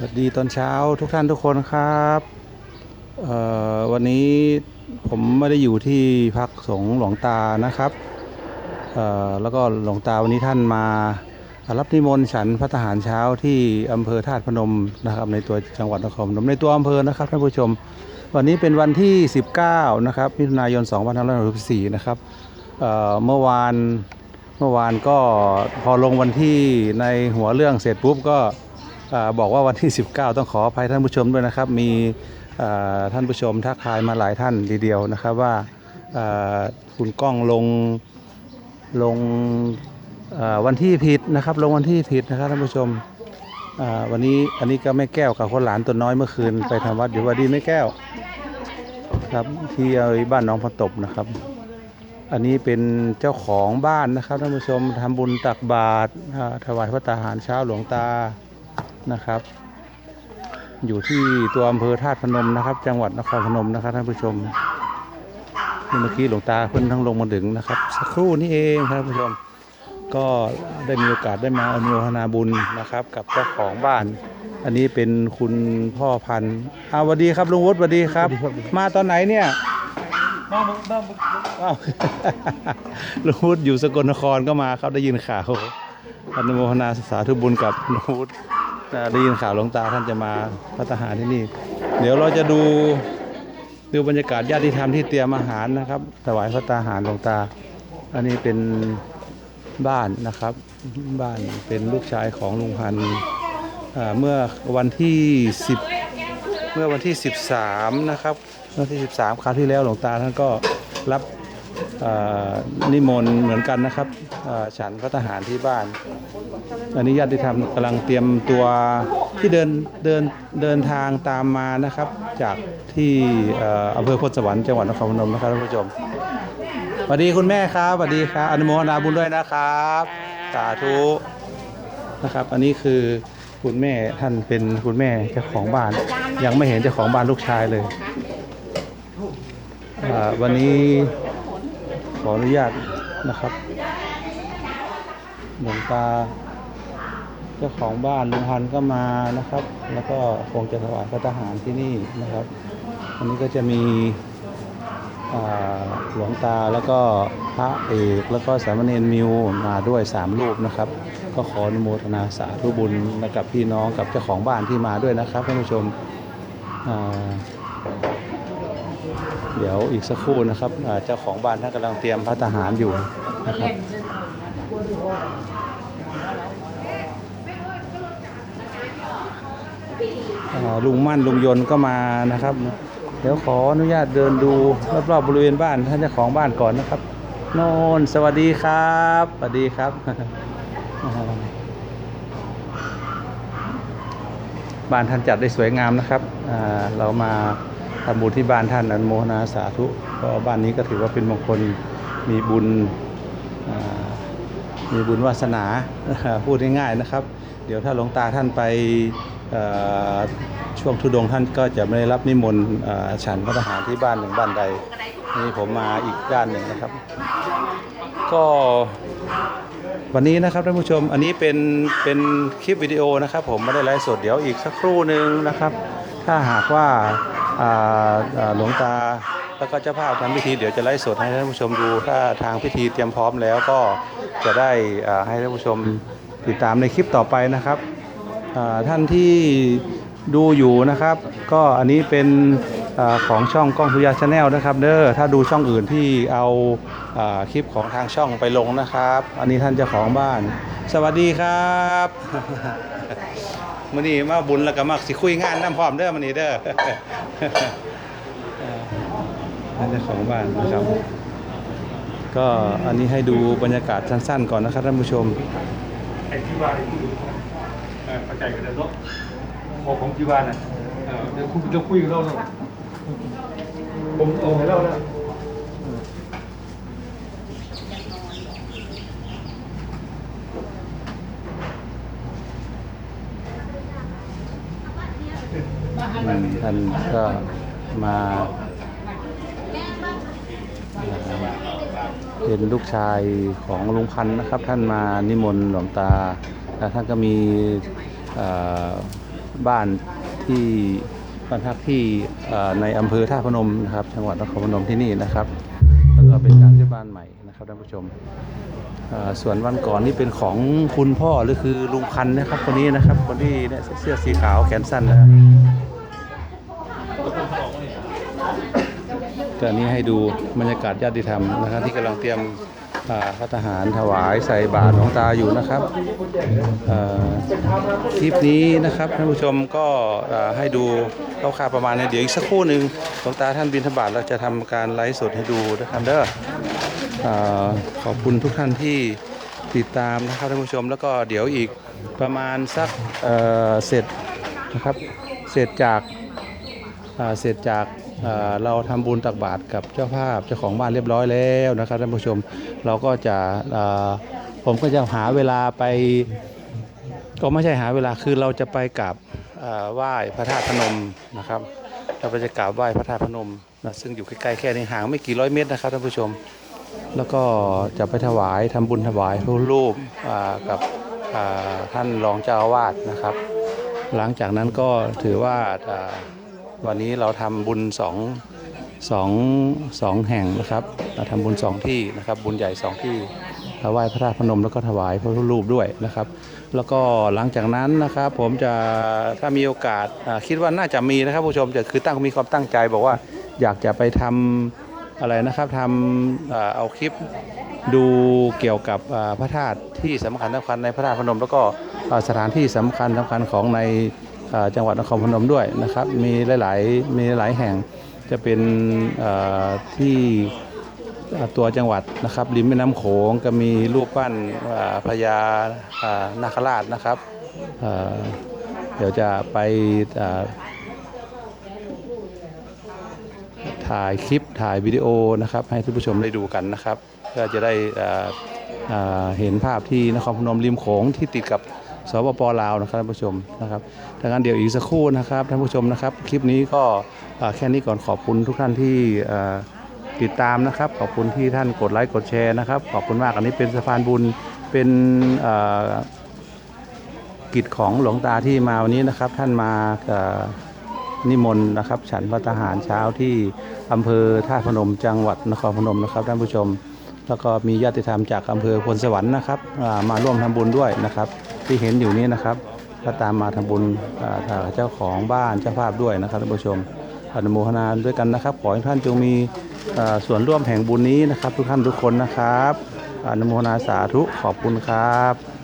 สวัสดีตอนเช้าทุกท่านทุกคนครับวันนี้ผมไม่ได้อยู่ที่พักสงหลวงตานะครับแล้วก็หลวงตาวันนี้ท่านมารับนิมนต์ฉันพระทหารเช้าที่อำเภอธาตุพนมนะครับ ในตัวจังหวัดนครพนมในตัวอำเภอนะครับท่านผู้ชม วันนี้เป็นวันที่ 19 นะครับมิถุนายน 2564 นะครับเอ่อเมื่อวานเมื่อวานก็พอลงวันที่ในหัวเรื่องเสร็จปุ๊บก็ บอกว่าวันที่ 19 ต้องขออภัยท่านผู้ชมด้วยนะครับ มีท่านผู้ชมทักทายมาหลายท่านทีเดียวนะครับว่าคุณกล้องลงลงวันที่ผิดนะครับ ลงวันที่ผิดนะครับท่านผู้ชมวันนี้อันนี้ก็แม่แก้วกับคนหลานตัวน้อยเมื่อคืนไปทำวัดอยู่วัดดีแม่แก้วครับที่บ้านน้องพะตบนะครับ อันนี้เป็นเจ้าของบ้านนะครับท่านผู้ชมทำบุญตักบาตรถวายพระตาหารเช้าหลวงตา นะครับ อยู่ที่ตัวอำเภอธาตุพนมนะครับ จังหวัดนครพนมนะครับท่านผู้ชมนี่เมื่อกี้หลวงตาเพิ่นทั้งลงมาถึงนะครับ สักครู่นี้เองครับท่านผู้ชมก็ได้มีโอกาสได้มาอนุโมทนาบุญนะครับ กับเจ้าของบ้าน อันนี้เป็นคุณพ่อพันธุ์อ่าสวัสดีครับลุงวุฒิสวัสดีครับ มาตอนไหนเนี่ยบ้ามึงบ้ามึงอ้าวลุงวุฒิอยู่สกลนครก็มาครับได้ยินข่าวอนุโมทนาสาธุบุญกับลุงวุฒิอ่า ได้ยินข่าวหลวงตาท่านจะมาพัฒหารที่นี่ เดี๋ยวเราจะดูดูบรรยากาศญาติธรรมที่เตรียมอาหารนะครับ ถวายพระตาหารหลวงตา อันนี้เป็นบ้านนะครับ บ้านเป็นลูกชายของลุงพันเมื่อวันที่ 10 เมื่อวันที่ 13 นะครับวันที่ 13 คราวที่แล้วหลวงตาท่านก็รับ นิมนต์เหมือนกันนะครับฉันพระทหารที่บ้าน อันนี้ญาติธรรมกำลังเตรียมตัวที่เดินเดินเดินทางตามมานะครับ จากที่อำเภอพลสวรรค์จังหวัดนครพนมนะครับท่านผู้ชมสวัสดีคุณแม่ครับสวัสดีครับอนุโมทนาบุญด้วยนะครับสาธุนะครับ อันนี้คือคุณแม่ท่านเป็นคุณแม่เจ้าของบ้าน ยังไม่เห็นเจ้าของบ้านลูกชายเลยวันนี้ ออนุญาตนะครับหลวงตาเจ้าของบ้านลุงพันก็มานะครับ แล้วก็คงจะถวายพระทหารที่นี่นะครับอันนี้ก็จะมีหลวงตาแล้วก็พระเอกแล้วก็สามเณรมิวมาด้วยสามรูปนะครับ ก็ขออนุโมทนาสาธุบุญกับพี่น้องกับเจ้าของบ้านที่มาด้วยนะครับท่านผู้ชม เดี๋ยวอีกสักครู่นะครับเจ้าของบ้านท่านกำลังเตรียมพระทหารอยู่นะครับลุงมั่นลุงยนต์ก็มานะครับ เดี๋ยวขออนุญาตเดินดูรอบๆบริเวณบ้านท่านเจ้าของบ้านก่อนนะครับโนนสวัสดีครับสวัสดีครับบ้านท่านจัดได้สวยงามนะครับเรามา ทำบุญที่บ้านท่านอนโมนาสาธุก็บ้านนี้ก็ถือว่าเป็นมงคลมีบุญมีบุญวาสนาพูดง่ายๆนะครับ เดี๋ยวถ้าหลวงตาท่านไปช่วงทุดงท่านก็จะไม่ได้รับนิมนต์ฉันพระทหารที่บ้านหนึ่งบ้านใดนี่ผมมาอีกด้านหนึ่งนะครับ ก็วันนี้นะครับท่านผู้ชมอันนี้เป็นเป็นคลิปวิดีโอนะครับ ผมไม่ได้ไลฟ์สดเดี๋ยวอีกสักครู่หนึ่งนะครับ ถ้าหากว่า หลวงตาแล้วก็เจ้าภาพทำพิธีเดี๋ยวจะไลฟ์สดให้ท่านผู้ชมดู ถ้าทางพิธีเตรียมพร้อมแล้วก็จะได้ให้ท่านผู้ชมติดตามในคลิปต่อไปนะครับท่านที่ดูอยู่นะครับ ก็อันนี้เป็นอของช่องกล้องทุยาชาแนลนะครับเด้อถ้าดูช่องอื่นที่เอาอาคลิปของทางช่องไปลงนะครับ อันนี้ท่านเจ้าของบ้าน สวัสดีครับ มื่อนี้มาบุญแล้วก็มักสิคุยงานน้ำพร้อมเด้อมื่อนี้เด้อท่นเจ้าของบ้านนะครับ ก็อันนี้ให้ดูบรรยากาศสั้นๆก่อนนะครับท่านผู้ชมไอ้ที่ว่าไอ้ที่เออเข้าใจกันแล้วเนาะขอของที่ว่าน่ะเดี๋ยวคุณจะคุยกับเราเนาะผมเอาให้เราแล้ว ท่านก็มาเป็นลูกชายของลุงพันธ์นะครับ ท่านมานิมนต์หลวงตา แล้วท่านก็มีบ้านที่บ้านพักที่ในอำเภอท่าพนมนะครับ จังหวัดนครพนมที่นี่นะครับแล้วก็เป็นการซื้อบ้านใหม่นะครับท่านผู้ชมส่วนวันก่อนนี่เป็นของคุณพ่อหรือคือลุงพันธ์นะครับ คนนี้นะครับ คนที่เนี่ยเสื้อสีขาวแขนสั้นนะครับ ก็อันนี้ให้ดูบรรยากาศญาติธรรมนะครับที่กำลังเตรียมอ่าพระทหารถวายใส่บาตรหลวงตาอยู่นะครับคลิปนี้นะครับท่านผู้ชมก็ให้ดูคร่าวๆประมาณนี้เดี๋ยวอีกสักครู่หนึ่งหลวงตาท่านบิณฑบาตเราจะทำการไลฟ์สดให้ดูนะครับเด้อขอบคุณทุกท่านที่ติดตามนะครับท่านผู้ชมแล้วก็เดี๋ยวอีกประมาณสักเสร็จนะครับเสร็จจากเสร็จจาก เราทำบุญตักบาตรกับเจ้าภาพเจ้าของบ้านเรียบร้อยแล้วนะครับท่านผู้ชมเราก็จะผมก็จะหาเวลาไป ก็ไม่ใช่หาเวลาคือเราจะไปกราบเอ่อไหว้พระธาตุพนมนะครับเราก็จะกราบไหว้พระธาตุพนมนะซึ่งอยู่ใกล้ๆแค่นี้ห่างไม่กี่ร้อยเมตรนะครับท่านผู้ชม แล้วก็จะไปถวายทำบุญถวายระรูปกับท่านรองเจ้าอาวาสนะครับ หลังจากนั้นก็ถือว่าอ่า วันนี้เราทำบุญสองสองสองแห่งนะครับ เราทำบุญสองที่นะครับ บุญใหญ่สองที่ถวายพระธาตุพนมแล้วก็ถวายพระรูปด้วยนะครับ แล้วก็หลังจากนั้นนะครับ ผมจะถ้ามีโอกาสคิดว่าน่าจะมีนะครับผู้ชมจะคือตั้งมีความตั้งใจบอกว่าอยากจะไปทำอะไรนะครับทำเอาคลิปดูเกี่ยวกับพระธาตุที่สำคัญสำคัญในพระธาตุพนม แล้วก็สถานที่สำคัญสำคัญของใน จังหวัดนครพนมด้วยนะครับ มีหลายๆมีหลายแห่งจะเป็นที่ตัวจังหวัดนะครับริมแม่น้ำโขงก็มีรูปปั้นพญานาคราชนะครับเดี๋ยวจะไปถ่ายคลิปถ่ายวิดีโอนะครับ ให้ท่านผู้ชมได้ดูกันนะครับเพื่อจะได้เห็นภาพที่นครพนมริมโขงที่ติดกับ สปปลาวนะครับท่านผู้ชมนะครับดังนั้นเดี๋ยวอีกสักครู่นะครับท่านผู้ชมนะครับ คลิปนี้ก็แค่นี้ก่อนขอบคุณทุกท่านที่ติดตามนะครับ ขอบคุณที่ท่านกดไลค์กดแชร์นะครับ ขอบคุณมากอันนี้เป็นสะพานบุญเป็นกิจของหลวงตาที่มาวันนี้นะครับ ท่านมานิมนต์นะครับ ฉันพระทหารเช้าที่อำเภอท่าพนมจังหวัดนครพนมนะครับท่านผู้ชม แล้วก็มีญาติธรรมจากอำเภอพลสวรรค์นะครับมาร่วมทำบุญด้วยนะครับ ที่เห็นอยู่นี้นะครับก็ตามมาทำบุญอ่าเจ้าของบ้านเจ้าภาพด้วยนะครับท่านผู้ชมอนุโมทนาด้วยกันนะครับ ขอให้ท่านจงมีส่วนร่วมแห่งบุญนี้นะครับ ทุกท่านทุกคนนะครับอนุโมทนาสาธุขอบคุณครับ